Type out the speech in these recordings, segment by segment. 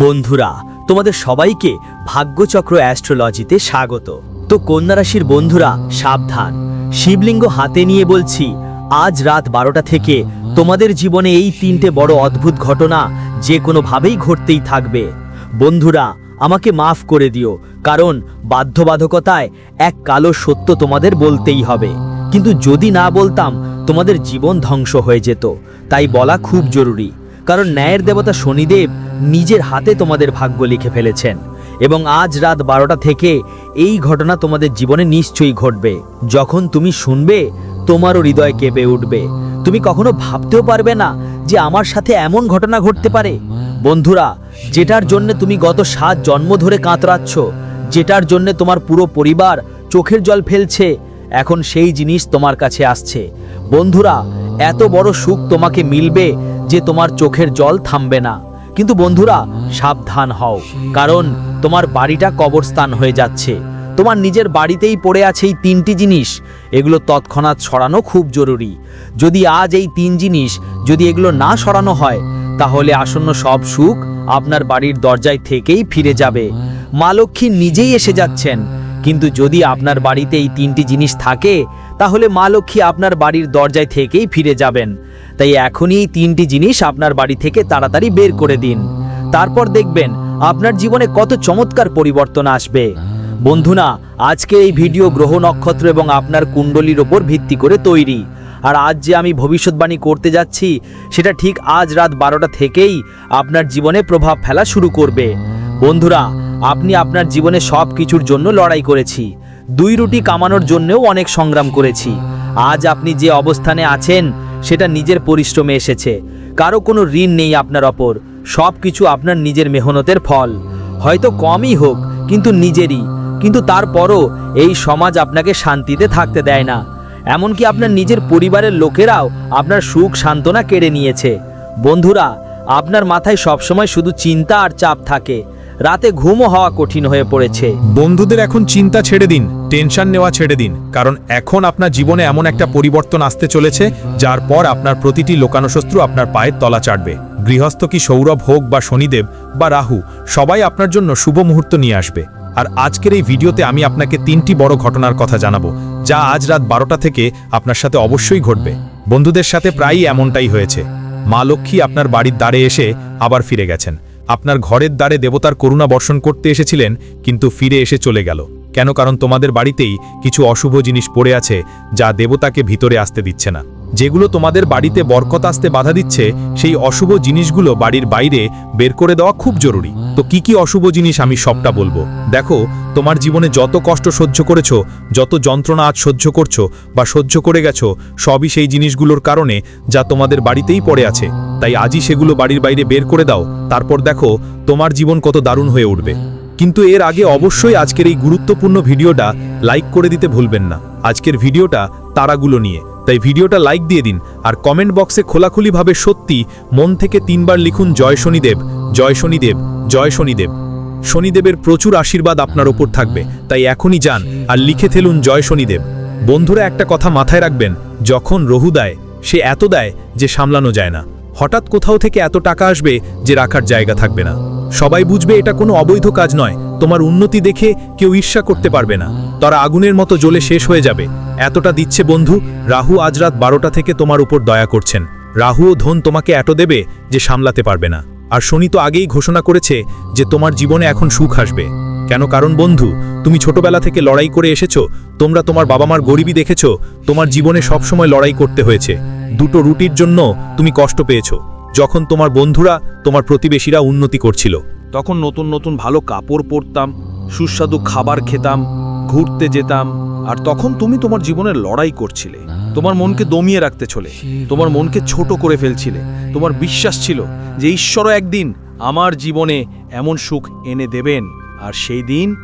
বন্ধুরা, তোমাদের সবাইকে ভাগ্যচক্র অ্যাস্ট্রোলজিতে স্বাগত। তো কন্যা রাশির বন্ধুরা, সাবধান। শিবলিঙ্গ হাতে নিয়ে বলছি, আজ রাত বারোটা থেকে তোমাদের জীবনে এই তিনটে বড় অদ্ভুত ঘটনা যে কোনোভাবেই ঘটতেই থাকবে। বন্ধুরা, আমাকে মাফ করে দিও, কারণ বাধ্যবাধকতায় এক কালো সত্য তোমাদের বলতেই হবে। কিন্তু যদি না বলতাম, তোমাদের জীবন ধ্বংস হয়ে যেত। তাই বলা খুব জরুরি। কারণ ন্যায়ের দেবতা শনিদেব নিজের হাতে তোমাদের ভাগ্য লিখে ফেলেছেন। এবং আজ রাত বারোটা থেকে এই ঘটনা তোমাদের জীবনে নিশ্চয়ই ঘটবে। যখন তুমি শুনবে, তোমারও হৃদয় কেঁপে উঠবে। তুমি কখনো ভাবতেও পারবে না যে আমার সাথে এমন ঘটনা ঘটতে পারে। বন্ধুরা, যেটার জন্য তুমি গত সাত জন্ম ধরে কাঁতরাচ্ছ, যেটার জন্য তোমার পুরো পরিবার চোখের জল ফেলছে, এখন সেই জিনিস তোমার কাছে আসছে। বন্ধুরা, এত বড় সুখ তোমাকে মিলবে যে তোমার চোখের জল থামবে না। কিন্তু বন্ধুরা, সাবধান হও, কারণ তোমার বাড়িটা কবরস্থান হয়ে যাচ্ছে। তোমার নিজের বাড়িতেই পড়ে আছে এই তিনটি জিনিস। এগুলো তৎক্ষণাৎ সরানো খুব জরুরি। যদি আজ এই তিন জিনিস যদি এগুলো না সরানো হয়, তাহলে আসন্ন সব সুখ আপনার বাড়ির দরজায় থেকেই ফিরে যাবে। মা লক্ষ্মী নিজেই এসে যাচ্ছেন। কিন্তু যদি আপনার বাড়িতে এই তিনটি জিনিস থাকে, তাহলে মা লক্ষ্মী আপনার বাড়ির দরজায় থেকেই ফিরে যাবেন। তাই এখনই এই তিনটি জিনিস আপনার বাড়ি থেকে তাড়াতাড়ি বের করে দিন। তারপর দেখবেন, আপনার জীবনে কত চমৎকার পরিবর্তন আসবে। বন্ধুনা আজকে এই ভিডিও গ্রহ নক্ষত্র এবং আপনার কুণ্ডলীর ওপর ভিত্তি করে তৈরি। আর আজ যে আমি ভবিষ্যৎবাণী করতে যাচ্ছি, সেটা ঠিক আজ রাত বারোটা থেকেই আপনার জীবনে প্রভাব ফেলা শুরু করবে। বন্ধুরা আপনি আপনার জীবনে সব কিছুর জন্য লড়াই করেছি। দুই রুটি কামানোর জন্যও অনেক সংগ্রাম করেছি। আজ আপনি যে অবস্থানে আছেন, সেটা নিজের পরিশ্রমে এসেছে। কারও কোনো ঋণ নেই আপনার ওপর। সব কিছু আপনার নিজের মেহনতের ফল। হয়তো কমই হোক, কিন্তু নিজেরই। কিন্তু তারপরও এই সমাজ আপনাকে শান্তিতে থাকতে দেয় না। এমনকি আপনার নিজের পরিবারের লোকেরাও আপনার সুখ সান্ত্বনা কেড়ে নিয়েছে। বন্ধুরা, আপনার মাথায় সবসময় শুধু চিন্তা আর চাপ থাকে। রাতে ঘুমও হওয়া কঠিন হয়ে পড়েছে। বন্ধুদের এখন চিন্তা ছেড়ে দিন, টেনশন নেওয়া ছেড়ে দিন, কারণ এখন আপনার জীবনে এমন একটা পরিবর্তন আসতে চলেছে, যার পর আপনার প্রতিটি লোকানশস্ত্র আপনার পায়ের তলা চাটবে। গৃহস্থ কি সৌরভ হোক বা শনিদেব বা রাহু, সবাই আপনার জন্য শুভ মুহূর্ত নিয়ে আসবে। আর আজকের এই ভিডিওতে আমি আপনাকে তিনটি বড় ঘটনার কথা জানাব, যা আজ রাত বারোটা থেকে আপনার সাথে অবশ্যই ঘটবে। বন্ধুদের সাথে প্রায়ই এমনটাই হয়েছে। মা লক্ষ্মী আপনার বাড়ির দ্বারে এসে আবার ফিরে গেছেন। আপনার ঘরের দ্বারে দেবতার করুণা বর্ষণ করতে এসেছিলেন, কিন্তু ফিরে এসে চলে গেল। কেন? কারণ তোমাদের বাড়িতেই কিছু অশুভ জিনিস পড়ে আছে, যা দেবতাকে ভিতরে আসতে দিচ্ছে না। যেগুলো তোমাদের বাড়িতে বরকত আসতে বাধা দিচ্ছে, সেই অশুভ জিনিসগুলো বাড়ির বাইরে বের করে দেওয়া খুব জরুরি। তো কি কি অশুভ জিনিস আমি সবটা বলব? দেখো, তোমার জীবনে যত কষ্ট সহ্য করেছ, যত যন্ত্রণা আজ সহ্য করছ বা সহ্য করে গেছো, সবই সেই জিনিসগুলোর কারণে যা তোমাদের বাড়িতেই পড়ে আছে। তাই আজই সেগুলো বাড়ির বাইরে বের করে দাও। তারপর দেখো, তোমার জীবন কত দারুণ হয়ে উঠবে। কিন্তু এর আগে অবশ্যই আজকের এই গুরুত্বপূর্ণ ভিডিওটা লাইক করে দিতে ভুলবেন না। আজকের ভিডিওটা তারাগুলো নিয়ে। তাই ভিডিওটা লাইক দিয়ে দিন আর কমেন্ট বক্সে খোলাখুলিভাবে সত্যি মন থেকে তিনবার লিখুন, জয় শনিদেব জয় শনিদেব জয় শনিদেব। শনিদেবের প্রচুর আশীর্বাদ আপনার ওপর থাকবে, তাই এখনই যান আর লিখে ফেলুন, জয় শনিদেব। বন্ধুরা, একটা কথা মাথায় রাখবেন, যখন রহু দেয়, সে এত দেয় যে সামলানো যায় না। হঠাৎ কোথাও থেকে এত টাকা আসবে যে রাখার জায়গা থাকবে না। সবাই বুঝবে এটা কোনো অবৈধ কাজ নয়। তোমার উন্নতি দেখে কেউ ঈর্ষা করতে পারবে না। তারা আগুনের মতো জ্বলে শেষ হয়ে যাবে। এতটা দিচ্ছে বন্ধু, রাহু আজ রাত বারোটা থেকে তোমার উপর দয়া করছেন। রাহু ও ধন তোমাকে এত দেবে যে সামলাতে পারবে না। আর শনি তো আগেই ঘোষণা করেছে যে তোমার জীবনে এখন সুখ আসবে। কেন? কারণ বন্ধু, তুমি ছোটবেলা থেকে লড়াই করে এসেছ। তোমরা তোমার বাবা মার গরিবী দেখেছ। তোমার জীবনে সবসময় লড়াই করতে হয়েছে। দুটো রুটির জন্য তুমি কষ্ট পেয়েছ। যখন তোমার বন্ধুরা, তোমার প্রতিবেশীরা উন্নতি করছিল। তখন নতুন নতুন ভালো কাপড় পরতাম, সুস্বাদু খাবার খেতাম, ঘুরতে যেতাম, আর তখন তুমি তোমার জীবনের লড়াই করছিলে। তোমার মনকে দমিয়ে রাখতে চলে, তোমার মনকে ছোট করে ফেলছিলে। তোমার বিশ্বাস ছিল যে ঈশ্বরও একদিন আমার জীবনে এমন সুখ এনে দেবেন। আর সেই দিন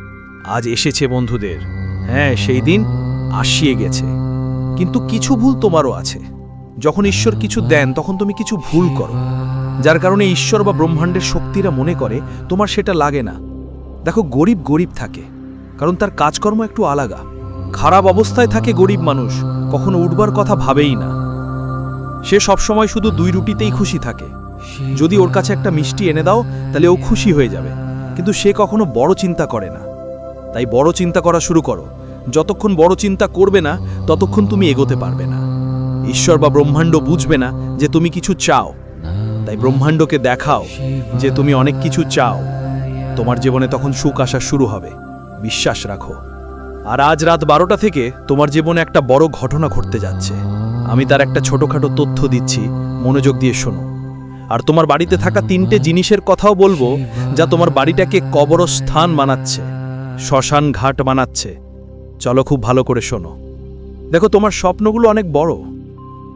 আজ এসেছে বন্ধুদের। হ্যাঁ সেই দিন আসিয়ে গেছে। কিন্তু কিছু ভুল তোমারও আছে। যখন ঈশ্বর কিছু দেন, তখন তুমি কিছু ভুল করো। যার কারণে ঈশ্বর বা ব্রহ্মাণ্ডের শক্তিরা মনে করে, তোমার সেটা লাগে না। দেখো, গরিব গরিব থাকে, কারণ তার কাজকর্ম একটু আলাদা খারাপ অবস্থায় থাকে গরিব মানুষ, কখনো উঠবার কথা ভাবেই না। সে সবসময় শুধু দুই রুটিতেই খুশি থাকে। যদি ওর কাছে একটা মিষ্টি এনে দাও, তাহলে ও খুশি হয়ে যাবে। কিন্তু সে কখনো বড় চিন্তা করে না। তাই বড় চিন্তা করা শুরু করো। যতক্ষণ বড় চিন্তা করবে না, ততক্ষণ তুমি এগোতে পারবে না। ঈশ্বর বা ব্রহ্মাণ্ড বুঝবে না যে তুমি কিছু চাও। তাই ব্রহ্মাণ্ডকে দেখাও যে তুমি অনেক কিছু চাও। তোমার জীবনে তখন সুখ আসা শুরু হবে। বিশ্বাস রাখো। আর আজ রাত বারোটা থেকে তোমার জীবনে একটা বড় ঘটনা ঘটতে যাচ্ছে। আমি তার একটা ছোটখাটো তথ্য দিচ্ছি। মনোযোগ দিয়ে শোনো। আর তোমার বাড়িতে থাকা তিনটে জিনিসের কথাও বলব যা তোমার বাড়িটাকে কবরস্থান বানাচ্ছে, শ্মশান ঘাট বানাচ্ছে। চলো খুব ভালো করে শোনো। দেখো, তোমার স্বপ্নগুলো অনেক বড়।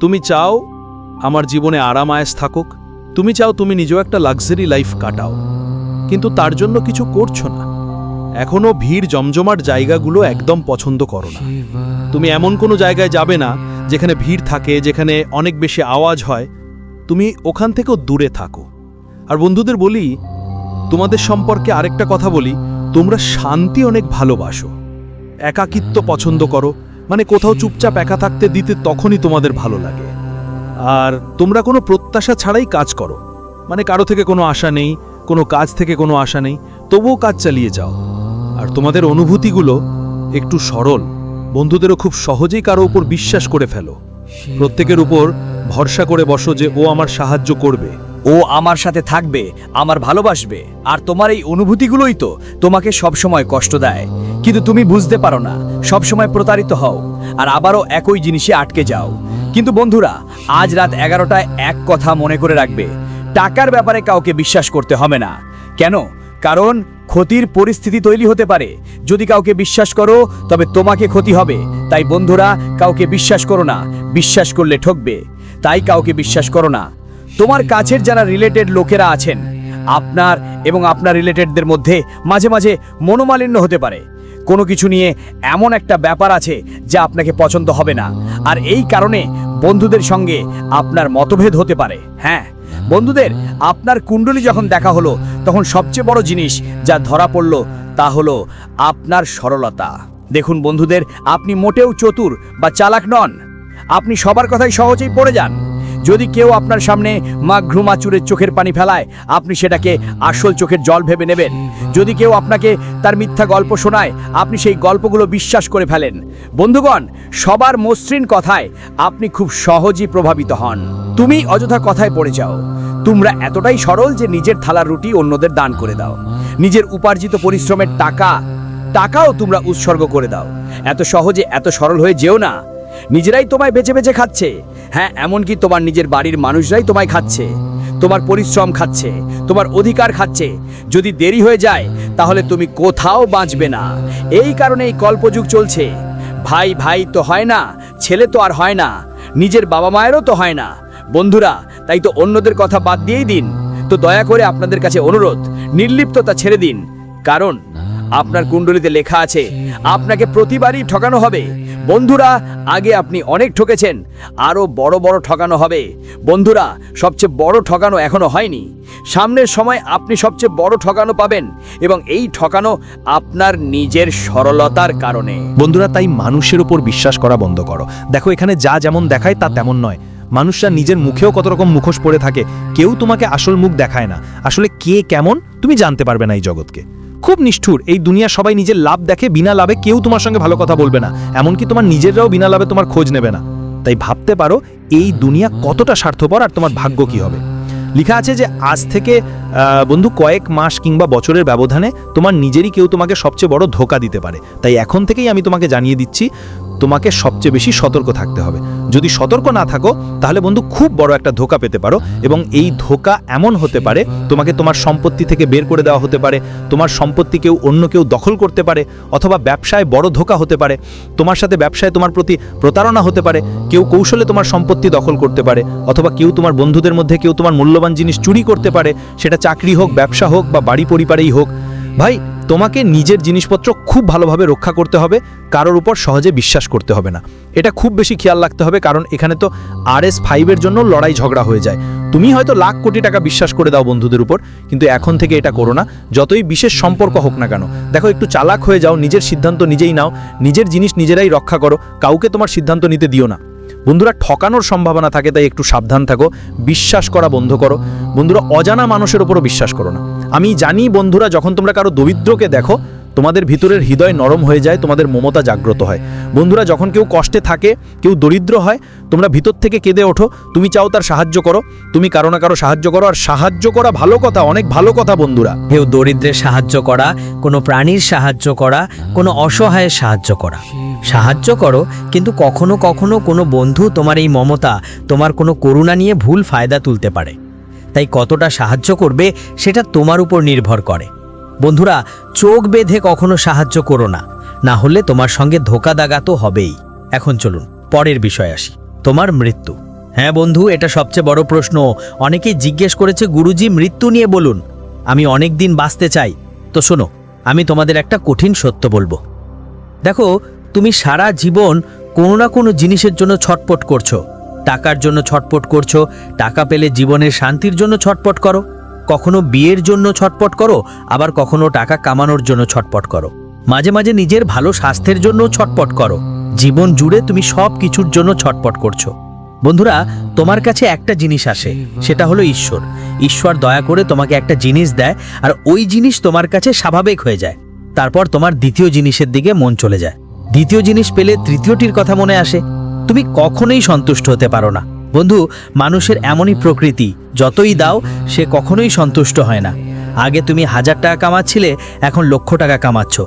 তুমি চাও আমার জীবনে আরাম আয়েস থাকুক তুমি চাও তুমি নিজেও একটা লাক্সারি লাইফ কাটাও, কিন্তু তার জন্য কিছু করছ না। এখনও ভিড় জমজমাট জায়গাগুলো একদম পছন্দ করো না। তুমি এমন কোনো জায়গায় যাবে না, যেখানে ভিড় থাকে, যেখানে অনেক বেশি আওয়াজ হয়। তুমি ওখান থেকেও দূরে থাকো। আর বন্ধুদের বলি, তোমাদের সম্পর্কে আরেকটা কথা বলি, তোমরা শান্তি অনেক ভালোবাসো। একাকিত্ব পছন্দ করো মানে কোথাও চুপচাপ একা থাকতে দিতে তখনই তোমাদের ভালো লাগে। আর তোমরা কোনো প্রত্যাশা ছাড়াই কাজ করো। মানে কারও থেকে কোনো আশা নেই, কোনো কাজ থেকে কোনো আশা নেই, তবুও কাজ চালিয়ে যাও। আর তোমাদের অনুভূতিগুলো একটু সরল, বন্ধুদেরও খুব সহজেই কারও উপর বিশ্বাস করে ফেলো। প্রত্যেকের উপর ভরসা করে বসো যে ও আমার সাহায্য করবে। ও আমার সাথে থাকবে, আমার ভালোবাসবে, আর তোমার এই অনুভূতিগুলোই তো তোমাকে সবসময় কষ্ট দেয়। কিন্তু তুমি বুঝতে পারো না, সবসময় প্রতারিত হও, আর আবারও একই জিনিসে আটকে যাও। কিন্তু বন্ধুরা, আজ রাত এগারোটায় এক কথা মনে করে রাখবে। টাকার ব্যাপারে কাউকে বিশ্বাস করতে হবে না। কেন? কারণ ক্ষতির পরিস্থিতি তৈরি হতে পারে। যদি কাউকে বিশ্বাস করো, তবে তোমাকে ক্ষতি হবে। তাই বন্ধুরা, কাউকে বিশ্বাস করো না। বিশ্বাস করলে ঠকবে। তাই কাউকে বিশ্বাস করো না। তোমার কাছের যারা রিলেটেড লোকেরা আছেন, আপনার এবং আপনার রিলেটেডদের মধ্যে মাঝে মাঝে মনোমালিন্য হতে পারে। কোনো কিছু নিয়ে এমন একটা ব্যাপার আছে যা আপনাকে পছন্দ হবে না। আর এই কারণে বন্ধুদের সঙ্গে আপনার মতভেদ হতে পারে। হ্যাঁ বন্ধুদের, আপনার কুণ্ডলী যখন দেখা হলো, তখন সবচেয়ে বড় জিনিস যা ধরা পড়ল তা হলো আপনার সরলতা। দেখুন বন্ধুদের, আপনি মোটেও চতুর বা চালাক নন। আপনি সবার কথাই সহজেই পড়ে যান। যদি কেউ আপনার সামনে মা ঘ্রুমাচুরের চোখের পানি ফেলায়, আপনি সেটাকে আসল চোখের জল ভেবে নেবেন। যদি কেউ আপনাকে তার মিথ্যা গল্প শোনায়, আপনি সেই গল্পগুলো বিশ্বাস করে ফেলেন। বন্ধুগণ, সবার মসৃণ কথায় আপনি খুব সহজেই প্রভাবিত হন। তুমি অযথা কথায় পড়ে যাও। তোমরা এতটাই সরল যে নিজের থালার রুটি অন্যদের দান করে দাও। নিজের উপার্জিত পরিশ্রমের টাকা, টাকাও তোমরা উৎসর্গ করে দাও। এত সহজে এত সরল হয়ে যেও না। নিজেরাই তোমায় বেছে বেছে খাচ্ছে। হ্যাঁ এমনকি তোমার নিজের বাড়ির মানুষরাই তোমায় খাচ্ছে। তোমার পরিশ্রম খাচ্ছে, তোমার অধিকার খাচ্ছে। যদি দেরি হয়ে যায়, তাহলে তুমি কোথাও বাঁচবে না। এই কারণে এই কল্পযুগ চলছে। ভাই ভাই তো হয় না, ছেলে তো আর হয় না, নিজের বাবা মায়েরও তো হয় না। বন্ধুরা, তাই তো অন্যদের কথা বাদ দিয়েই দিন। তো দয়া করে আপনাদের কাছে অনুরোধ, নির্লিপ্ততা ছেড়ে দিন। কারণ, আপনার কুণ্ডলিতে লেখা আছে, আপনাকে প্রতিবারই ঠকানো হবে। বন্ধুরা, আগে আপনি অনেক ঠকেছেন, আরও বড় বড় ঠকানো হবে। বন্ধুরা, সবচেয়ে বড় ঠকানো এখনও হয়নি। সামনের সময় আপনি সবচেয়ে বড় ঠকানো পাবেন এবং এই ঠকানো আপনার নিজের সরলতার কারণে। বন্ধুরা, তাই মানুষের উপর বিশ্বাস করা বন্ধ করো। দেখো, এখানে যা যেমন দেখায়, তা তেমন নয়। মানুষরা নিজের মুখেও কত রকম মুখোশ পড়ে থাকে, কেউ তোমাকে আসল মুখ দেখায় না। আসলে কে কেমন, তুমি জানতে পারবে না এই জগৎকে। খুব নিষ্ঠুর। এই দুনিয়া সবাই নিজের লাভ দেখে, বিনা লাভে কেউ তোমার সঙ্গে ভালো কথা বলবে না। এমনকি তোমার নিজেরাও বিনা লাভে তোমার খোঁজ নেবে না। তাই ভাবতে পারো, এই দুনিয়া কতটা স্বার্থপর আর তোমার ভাগ্য কি হবে। লেখা আছে যে, আজ থেকে বন্ধু, কয়েক মাস কিংবা বছরের ব্যবধানে তোমার নিজেরই কেউ তোমাকে সবচেয়ে বড় ধোকা দিতে পারে। তাই এখন থেকেই আমি তোমাকে জানিয়ে দিচ্ছি তোমাকে সবচেয়ে বেশি সতর্ক থাকতে হবে। যদি সতর্ক না থাকো, তাহলে বন্ধু খুব বড় একটা ধোকা পেতে পারো এবং এই ধোকা এমন হতে পারে, তোমাকে তোমার সম্পত্তি থেকে বের করে দেওয়া হতে পারে, তোমার সম্পত্তি কেউ অন্য কেউ দখল করতে পারে অথবা ব্যবসায় বড় ধোকা হতে পারে, তোমার সাথে ব্যবসায় তোমার প্রতি প্রতারণা হতে পারে, কেউ কৌশলে তোমার সম্পত্তি দখল করতে পারে অথবা কেউ তোমার বন্ধুদের মধ্যে কেউ তোমার মূল্যবান জিনিস চুরি করতে পারে, সেটা চাকরি হোক, ব্যবসা হোক বা বাড়ি পরিবারেই হোক। ভাই তোমাকে নিজের জিনিসপত্র খুব ভালোভাবে রক্ষা করতে হবে, কারোর উপর সহজে বিশ্বাস করতে হবে না। এটা খুব বেশি খেয়াল রাখতে হবে, কারণ এখানে তো আর এস ফাইভের জন্য লড়াই ঝগড়া হয়ে যায়। তুমি হয়তো লাখ কোটি টাকা বিশ্বাস করে দাও বন্ধুদের উপর, কিন্তু এখন থেকে এটা করো না। যতই বিশেষ সম্পর্ক হোক না কেন, দেখো একটু চালাক হয়ে যাও, নিজের সিদ্ধান্ত নিজেই নাও, নিজের জিনিস নিজেরাই রক্ষা করো, কাউকে তোমার সিদ্ধান্ত নিতে দিও না। বন্ধুরা, ঠকানোর সম্ভাবনা থাকে, তাই একটু সাবধান থাকো, বিশ্বাস করা বন্ধ করো। বন্ধুরা, অজানা মানুষের উপরও বিশ্বাস করো না। আমি জানি বন্ধুরা, যখন তোমরা কারও দরিদ্রকে দেখো তোমাদের ভিতরের হৃদয় নরম হয়ে যায়, তোমাদের মমতা জাগ্রত হয়। বন্ধুরা, যখন কেউ কষ্টে থাকে, কেউ দরিদ্র হয়, তোমরা ভিতর থেকে কেঁদে ওঠো, তুমি চাও তার সাহায্য করো, তুমি কারও না কারও সাহায্য করো, আর সাহায্য করা ভালো কথা, অনেক ভালো কথা, বন্ধুরা। কেউ দরিদ্রের সাহায্য করা, কোনো প্রাণীর সাহায্য করা, কোনো অসহায়ের সাহায্য করা। সাহায্য করো, কিন্তু কখনো কখনো কোনো বন্ধু তোমার এই মমতা, তোমার কোনো করুণা নিয়ে ভুল ফায়দা তুলতে পারে। তাই কতটা সাহায্য করবে, সেটা তোমার উপর নির্ভর করে। বন্ধুরা, চোখ বেঁধে কখনো সাহায্য করো না। না হলে তোমার সঙ্গে ধোকা দাগা তো হবেই। এখন চলুন, পরের বিষয় আসি। তোমার মৃত্যু। হ্যাঁ বন্ধু, এটা সবচেয়ে বড় প্রশ্ন। অনেকেই জিজ্ঞেস করেছে, গুরুজি, মৃত্যু নিয়ে বলুন। আমি অনেক দিন বাঁচতে চাই। তো শোনো, আমি তোমাদের একটা কঠিন সত্য বলব। দেখো, তুমি সারা জীবন কোনো না কোনো জিনিসের জন্য ছটপট করছ। টাকার জন্য ছটপট করছ, টাকা পেলে জীবনের শান্তির জন্য ছটপট করো। কখনো বিয়ের জন্য ছটপট করো, আবার কখনো টাকা কামানোর জন্য ছটপট করো। মাঝে মাঝে নিজের ভালো স্বাস্থ্যের জন্য ছটপট করো। জীবন জুড়ে তুমি সব কিছুর জন্য ছটপট করছ। বন্ধুরা, তোমার কাছে একটা জিনিস আসে, সেটা হলো ঈশ্বর। ঈশ্বর দয়া করে তোমাকে একটা জিনিস দেয়, আর ওই জিনিস তোমার কাছে স্বাভাবিক হয়ে যায়। তারপর তোমার দ্বিতীয় জিনিসের দিকে মন চলে যায়। দ্বিতীয় জিনিস পেলে তৃতীয়টির কথা মনে আসে। তুমি কখনোই সন্তুষ্ট হতে পারো না। বন্ধু মানুষের এমনই প্রকৃতি যতই দাও সে কখনোই সন্তুষ্ট হয় না। আগে তুমি হাজার টাকা কামাচ্ছিলে এখন লক্ষ টাকা কামাচ্ছ।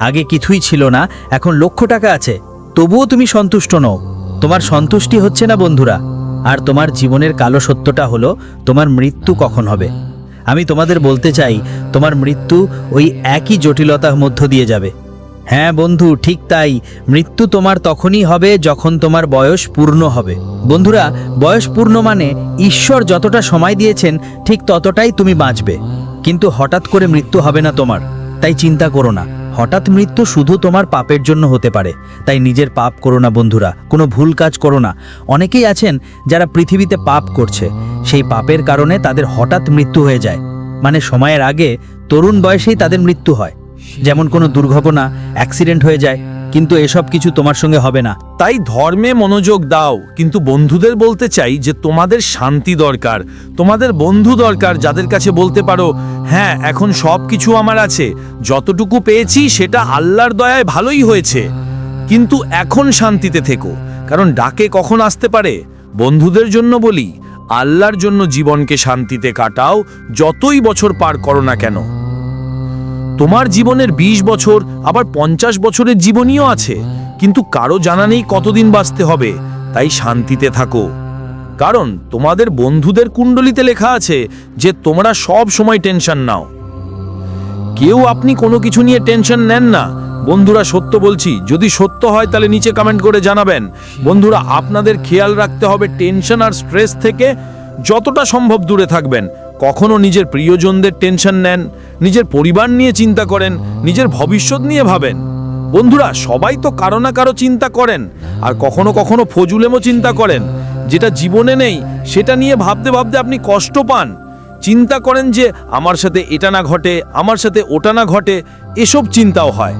আগে কিছুই ছিল না এখন লক্ষ টাকা আছে। তবুও তুমি সন্তুষ্ট নও। তোমার সন্তুষ্টি হচ্ছে না বন্ধুরা। আর তোমার জীবনের কালো সত্যটা হলো তোমার মৃত্যু কখন হবে? আমি তোমাদের বলতে চাই তোমার মৃত্যু ওই একই জটিলতার মধ্য দিয়ে যাবে। হ্যাঁ বন্ধু, ঠিক তাই। মৃত্যু তোমার তখনই হবে যখন তোমার বয়স পূর্ণ হবে। বন্ধুরা, বয়স পূর্ণ মানে ঈশ্বর যতটা সময় দিয়েছেন, ঠিক ততটাই তুমি বাঁচবে। কিন্তু হঠাৎ করে মৃত্যু হবে না তোমার। তাই চিন্তা করো না। হঠাৎ মৃত্যু শুধু তোমার পাপের জন্য হতে পারে। তাই নিজের পাপ করো না বন্ধুরা, কোনো ভুল কাজ করো না। অনেকেই আছেন যারা পৃথিবীতে পাপ করছে। সেই পাপের কারণে তাদের হঠাৎ মৃত্যু হয়ে যায়। মানে সময়ের আগে তরুণ বয়সেই তাদের মৃত্যু হয়। যেমন কোনো দুর্ঘটনা অ্যাক্সিডেন্ট হয়ে যায়, কিন্তু এসব কিছু তোমার সঙ্গে হবে না। তাই ধর্মে মনোযোগ দাও, কিন্তু বন্ধুদের বলতে চাই যে তোমাদের শান্তি দরকার। তোমাদের বন্ধু দরকার, যাদের কাছে বলতে পারো হ্যাঁ এখন সব কিছু আমার আছে, যতটুকু পেয়েছি সেটা আল্লাহর দয়ায় ভালোই হয়েছে। কিন্তু এখন শান্তিতে থেকো, কারণ ডাকে কখন আসতে পারে? বন্ধুদের জন্য বলি, আল্লাহর জন্য জীবনকে শান্তিতে কাটাও, যতই বছর পার করো না কেন। তোমার জীবনের ২০ বছর, আবার পঞ্চাশ বছরের জীবনীও আছে। কিন্তু কারও জানা নেই কতদিন বাঁচতে হবে, তাই শান্তিতে থাকো। কারণ তোমাদের বন্ধুদের কুণ্ডলিতে লেখা আছে যে, তোমরা সব সময় টেনশন নাও। কেউ আপনি কোনো কিছু নিয়ে টেনশন নেন না। বন্ধুরা, সত্য বলছি, যদি সত্য হয়, তাহলে নিচে কমেন্ট করে জানাবেন। বন্ধুরা, আপনাদের খেয়াল রাখতে হবে টেনশন আর স্ট্রেস থেকে যতটা সম্ভব দূরে থাকবেন। কখনো নিজের প্রিয়জনদের টেনশন নেন, নিজের পরিবার নিয়ে চিন্তা করেন, নিজের ভবিষ্যৎ নিয়ে ভাবেন। বন্ধুরা, সবাই তো কারও না কারও চিন্তা করেন, আর কখনো কখনো ফজুলেমও চিন্তা করেন। যেটা জীবনে নেই, সেটা নিয়ে ভাবতে ভাবতে আপনি কষ্ট পান। চিন্তা করেন যে, আমার সাথে এটা না ঘটে, আমার সাথে ওটা না ঘটে, এসব চিন্তাও হয়।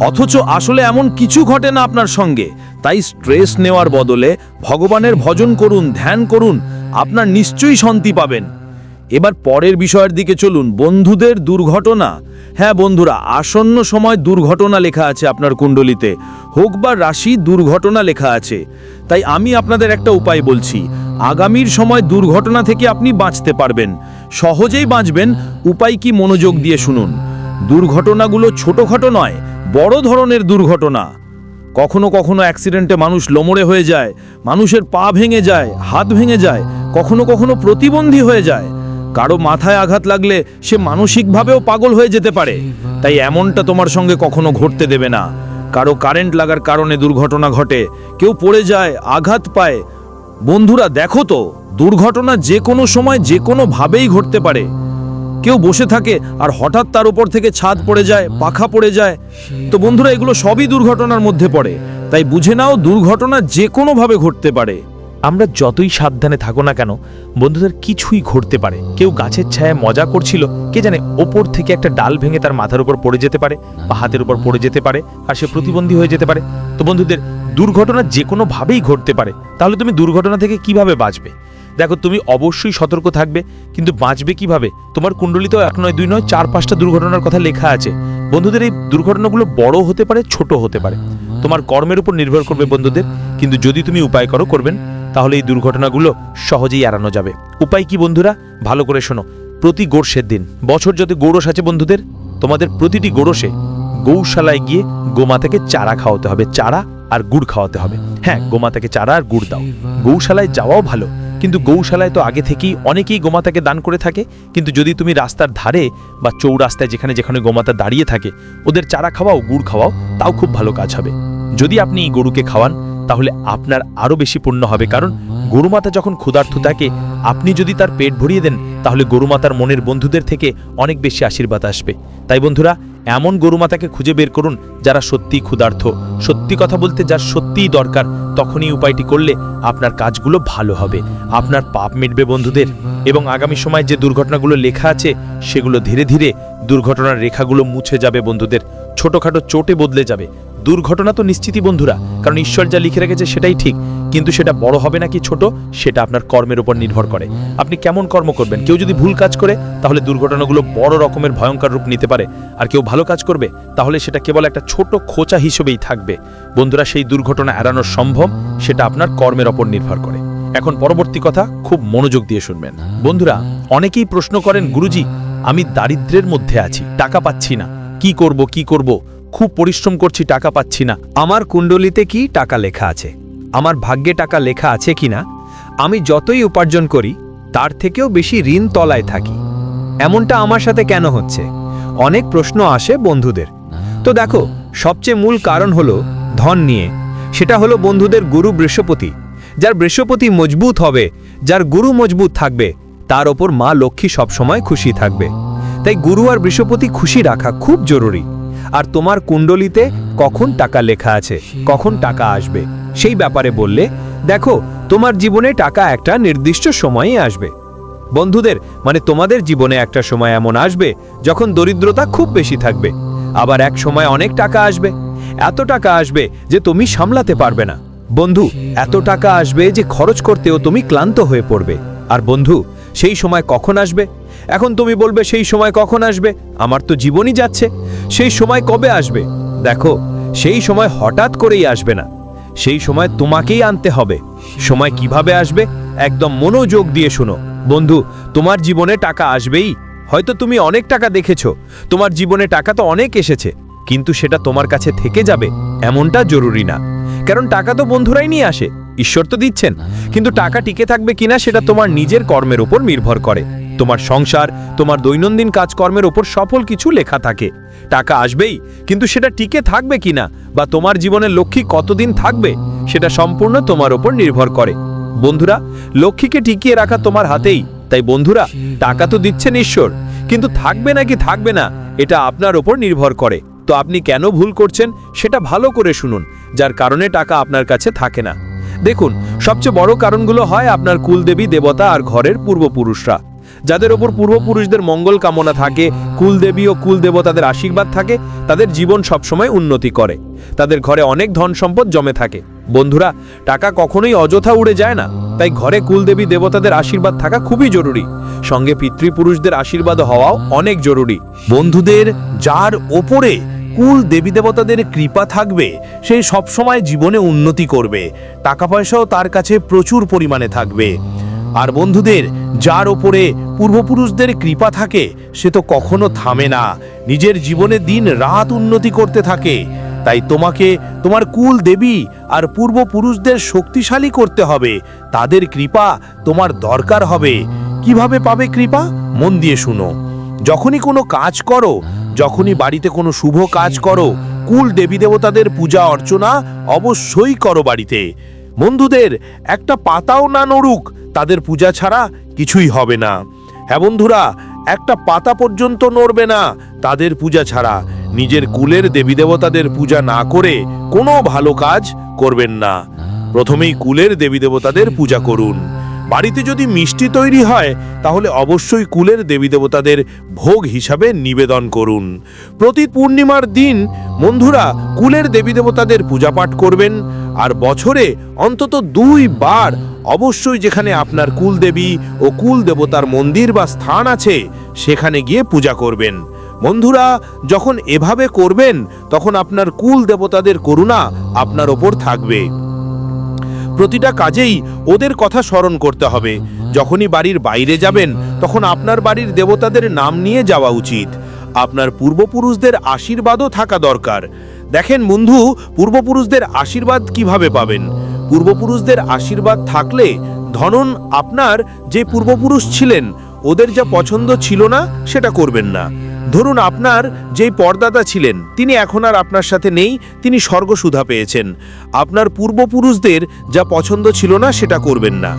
অথচ আসলে এমন কিছু ঘটে না আপনার সঙ্গে। তাই স্ট্রেস নেওয়ার বদলে ভগবানের ভজন করুন, ধ্যান করুন আপনার নিশ্চয়ই শান্তি পাবেন। এবার পরের বিষয়ের দিকে চলুন। বন্ধুদের দুর্ঘটনা। হ্যাঁ বন্ধুরা, আসন্ন সময় দুর্ঘটনা লেখা আছে আপনার কুণ্ডলিতে। হোক বা রাশি, দুর্ঘটনা লেখা আছে। তাই আমি আপনাদের একটা উপায় বলছি। আগামীর সময় দুর্ঘটনা থেকে আপনি বাঁচতে পারবেন। সহজেই বাঁচবেন। উপায় কি মনোযোগ দিয়ে শুনুন। দুর্ঘটনাগুলো ছোটখাটো নয়, বড় ধরনের দুর্ঘটনা। কখনো কখনো অ্যাক্সিডেন্টে মানুষ লোমড়ে হয়ে যায়, মানুষের পা ভেঙে যায়, হাত ভেঙে যায়, কখনো কখনো প্রতিবন্ধী হয়ে যায়। কারও মাথায় আঘাত লাগলে সে মানসিকভাবেও পাগল হয়ে যেতে পারে। তাই এমনটা তোমার সঙ্গে কখনো ঘটতে দেবে না। কারও কারেন্ট লাগার কারণে দুর্ঘটনা ঘটে, কেউ পড়ে যায়, আঘাত পায়। বন্ধুরা, দেখো তো, দুর্ঘটনা যে কোনো সময় যে কোনো ভাবেই ঘটতে পারে। কেউ বসে থাকে আর হঠাৎ তার উপর থেকে ছাদ পড়ে যায়, পাখা পড়ে যায়। তো বন্ধুরা, এগুলো সবই দুর্ঘটনার মধ্যে পড়ে। তাই বুঝে নাও, দুর্ঘটনা যে কোনোভাবে ঘটতে পারে। আমরা যতই সাবধানে থাকো না কেন, বন্ধুদের কিছুই ঘটতে পারে। কেউ গাছের ছায়ায় মজা করছিল, কে জানে ওপর থেকে একটা ডাল ভেঙে তার মাথার উপর পড়ে যেতে পারে বা হাতের উপর পড়ে যেতে পারে আর সে প্রতিবন্ধী হয়ে যেতে পারে। তো বন্ধুদের, দুর্ঘটনা যে কোনোভাবেই ঘটতে পারে। তাহলে তুমি দুর্ঘটনা থেকে কীভাবে বাঁচবে? দেখো, তুমি অবশ্যই সতর্ক থাকবে, কিন্তু বাঁচবে কীভাবে? তোমার কুণ্ডলিতেও এক নয়, দুই নয়, চার পাঁচটা দুর্ঘটনার কথা লেখা আছে। বন্ধুদের এই দুর্ঘটনাগুলো বড় হতে পারে ছোট হতে পারে। তোমার কর্মের উপর নির্ভর করবে বন্ধুদের, কিন্তু যদি তুমি উপায় করো, করবেন, তাহলে এই দুর্ঘটনাগুলো সহজেই এড়ানো যাবে। উপায় কি বন্ধুরা? ভালো করে শোনো। প্রতি গোরসের দিন, বছর যত গৌরস আছে বন্ধুদের, তোমাদের প্রতিটি গোরসে গৌশালায় গিয়ে গোমাতাকে চারা খাওয়াতে হবে, চারা আর গুড় খাওয়াতে হবে। হ্যাঁ গোমাতাকে চারা আর গুড় দাও। গৌশালায় যাওয়াও ভালো। কিন্তু গৌশালায় তো আগে থেকেই অনেকেই গোমাতাকে দান করে থাকে, কিন্তু যদি তুমি রাস্তার ধারে বা চৌরাস্তায় যেখানে যেখানে গোমাতা দাঁড়িয়ে থাকে, ওদের চারা খাওয়াও, গুড় খাওয়াও, তাও খুব ভালো কাজ হবে। যদি আপনি এই গরুকে খাওয়ান, তাহলে আপনার আরও বেশি পুণ্য হবে, কারণ গরুমাতা যখন ক্ষুধার্থ থাকে, আপনি যদি তার পেট ভরিয়ে দেন, তাহলে গরুমাতার মনের বন্ধুদের থেকে অনেক বেশি আশীর্বাদ আসবে। তাই বন্ধুরা এমন গরুমাতাকে খুঁজে বের করুন যারা সত্যিই ক্ষুধার্থ। সত্যি কথা বলতে যার সত্যিই দরকার, তখনই উপায়টি করলে আপনার কাজগুলো ভালো হবে। আপনার পাপ মিটবে বন্ধুদের এবং আগামী সময় যে দুর্ঘটনাগুলো লেখা আছে, সেগুলো ধীরে ধীরে দুর্ঘটনার রেখাগুলো মুছে যাবে বন্ধুদের। ছোটখাটো চোটে বদলে যাবে। দুর্ঘটনা তো নিশ্চিতই বন্ধুরা, কারণ ঈশ্বর যা লিখে রেখেছে সেটাই ঠিক, কিন্তু সেটা বড় হবে নাকি ছোট, সেটা আপনার কর্মের উপর নির্ভর করে। আপনি কেমন কর্ম করবেন? কেউ যদি ভুল কাজ করে, তাহলে দুর্ঘটনাগুলো বড় রকমের ভয়ঙ্কর রূপ নিতে পারে। আর কেউ ভালো কাজ করবে, তাহলে সেটা কেবল একটা ছোট খোঁচা হিসেবেই থাকবে। বন্ধুরা, সেই দুর্ঘটনা এড়ানো সম্ভব, সেটা আপনার কর্মের ওপর নির্ভর করে। এখন পরবর্তী কথা, খুব মনোযোগ দিয়ে শুনবেন। বন্ধুরা, অনেকেই প্রশ্ন করেন, গুরুজি, আমি দারিদ্র্যের মধ্যে আছি, টাকা পাচ্ছি না, কি করব কি করব? খুব পরিশ্রম করছি, টাকা পাচ্ছি না। আমার কুণ্ডলিতে কি টাকা লেখা আছে? আমার ভাগ্যে টাকা লেখা আছে কিনা আমি যতই উপার্জন করি, তার থেকেও বেশি ঋণ তলায় থাকি। এমনটা আমার সাথে কেন হচ্ছে? অনেক প্রশ্ন আসে বন্ধুদের। তো দেখো, সবচেয়ে মূল কারণ হলো ধন নিয়ে। সেটা হলো বন্ধুদের গুরু বৃহস্পতি। যার বৃহস্পতি মজবুত হবে, যার গুরু মজবুত থাকবে, তার ওপর মা লক্ষ্মী সবসময় খুশি থাকবে। তাই গুরু আর বৃহস্পতি খুশি রাখা খুব জরুরি। আর তোমার কুণ্ডলিতে কখন টাকা লেখা আছে, কখন টাকা আসবে? সেই ব্যাপারে বললে, দেখো, তোমার জীবনে টাকা একটা নির্দিষ্ট সময়ে আসবে। বন্ধুদের মানে তোমাদের জীবনে একটা সময় এমন আসবে যখন দরিদ্রতা খুব বেশি থাকবে। আবার এক সময় অনেক টাকা আসবে। এত টাকা আসবে যে তুমি সামলাতে পারবে না। বন্ধু, এত টাকা আসবে যে খরচ করতেও তুমি ক্লান্ত হয়ে পড়বে। আর বন্ধু, সেই সময় কখন আসবে? এখন তুমি বলবে সেই সময় কখন আসবে? আমার তো জীবনই যাচ্ছে। সেই সময় কবে আসবে? দেখো, সেই সময় হঠাৎ করেই আসবে না। সেই সময় তোমাকেই আনতে হবে। সময় কীভাবে আসবে? একদম মনোযোগ দিয়ে শোনো। বন্ধু, তোমার জীবনে টাকা আসবেই। হয়তো তুমি অনেক টাকা দেখেছ। তোমার জীবনে টাকা তো অনেক এসেছে। কিন্তু সেটা তোমার কাছে থেকে যাবে। এমনটা জরুরি না। কারণ টাকা তো বন্ধুরাই নিয়ে আসে। ঈশ্বর তো দিচ্ছেন। কিন্তু টাকা টিকে থাকবে কিনা সেটা তোমার নিজের কর্মের উপর নির্ভর করে। তোমার সংসার, তোমার দৈনন্দিন কাজকর্মের ওপর সফল কিছু লেখা থাকে। টাকা আসবেই, কিন্তু সেটা টিকে থাকবে কিনা বা তোমার জীবনের লক্ষ্মী কতদিন থাকবে, সেটা সম্পূর্ণ তোমার ওপর নির্ভর করে। বন্ধুরা, লক্ষ্মীকে টিকিয়ে রাখা তোমার হাতেই। তাই বন্ধুরা, টাকা তো দিচ্ছেন ঈশ্বর, কিন্তু থাকবে নাকি থাকবে না, এটা আপনার ওপর নির্ভর করে। তো আপনি কেন ভুল করছেন, সেটা ভালো করে শুনুন, যার কারণে টাকা আপনার কাছে থাকে না। দেখুন, সবচেয়ে বড় কারণগুলো হয় আপনার কুলদেবী, দেবতা আর ঘরের পূর্বপুরুষরা। যাদের ওপর পূর্বপুরুষদের মঙ্গল কামনা থাকে, কুলদেবী ও কুলদেবতাদের আশীর্বাদ থাকে, তাদের জীবন সবসময় উন্নতি করে। তাদের ঘরে অনেক ধন সম্পদ জমে থাকে। বন্ধুরা, টাকা কখনোই অযথা উড়ে যায় না। তাই ঘরে কুলদেবী দেবতাদের আশীর্বাদ থাকা খুবই জরুরি। সঙ্গে পিতৃপুরুষদের আশীর্বাদ হওয়াও অনেক জরুরি। বন্ধুদের যার ওপরে কুল দেবী দেবতাদের কৃপা থাকবে, সে সবসময় জীবনে উন্নতি করবে। টাকা পয়সাও তার কাছে প্রচুর পরিমাণে থাকবে। আর বন্ধুদের, যার ওপরে পূর্বপুরুষদের কৃপা থাকে, সে তো কখনো থামে না। নিজের জীবনে দিন রাত উন্নতি করতে থাকে। তাই তোমাকে তোমার কুল দেবী আর পূর্বপুরুষদের শক্তিশালী করতে হবে। তাদের কৃপা তোমার দরকার হবে। কীভাবে পাবে কৃপা? মন দিয়ে শুনো। যখনই কোনো কাজ করো, যখনই বাড়িতে কোনো শুভ কাজ করো, কুল দেবী দেবতাদের পূজা অর্চনা অবশ্যই করো বাড়িতে। বন্ধুদের, একটা পাতাও না নড়ুক, তাদের পূজা ছাড়া কিছুই হবে না। হ্যাঁ বন্ধুরা, একটা পাতা পর্যন্ত নড়বে না, তাদের পূজা ছাড়া। নিজের কুলের দেবী দেবতাদের পূজা না করে কোনো ভালো কাজ করবেন না। প্রথমেই কুলের দেবী দেবতাদের পূজা করুন। বাড়িতে যদি মিষ্টি তৈরি হয়, তাহলে অবশ্যই কুলের দেবী দেবতাদের ভোগ হিসাবে নিবেদন করুন। প্রতি পূর্ণিমার দিন বন্ধুরা কুলের দেবী দেবতাদের পূজাপাঠ করবেন, আর বছরে অন্তত দুই বার অবশ্যই যেখানে আপনার কুলদেবী ও কুল দেবতার মন্দির বা স্থান আছে, সেখানে গিয়ে পূজা করবেন। বন্ধুরা, যখন এভাবে করবেন, তখন আপনার কুল দেবতাদের করুণা আপনার ওপর থাকবে। প্রতিটা কাজেই ওদের কথা স্মরণ করতে হবে। যখনই বাড়ির বাইরে যাবেন, তখন আপনার বাড়ির দেবতাদের নাম নিয়ে যাওয়া উচিত। আপনার পূর্বপুরুষদের আশীর্বাদও থাকা দরকার। দেখেন বন্ধু, পূর্বপুরুষদের আশীর্বাদ কীভাবে পাবেন? পূর্বপুরুষদের আশীর্বাদ থাকলে ধনন আপনার যে পূর্বপুরুষ ছিলেন, ওদের যা পছন্দ ছিল না, সেটা করবেন না। ধরুন আপনার যেই পর্দাদা ছিলেন, তিনি এখন আর আপনার সাথে নেই, তিনি স্বর্গসুধা পেয়েছেন। আপনার পূর্বপুরুষদের যা পছন্দ ছিল না, সেটা করবেন না।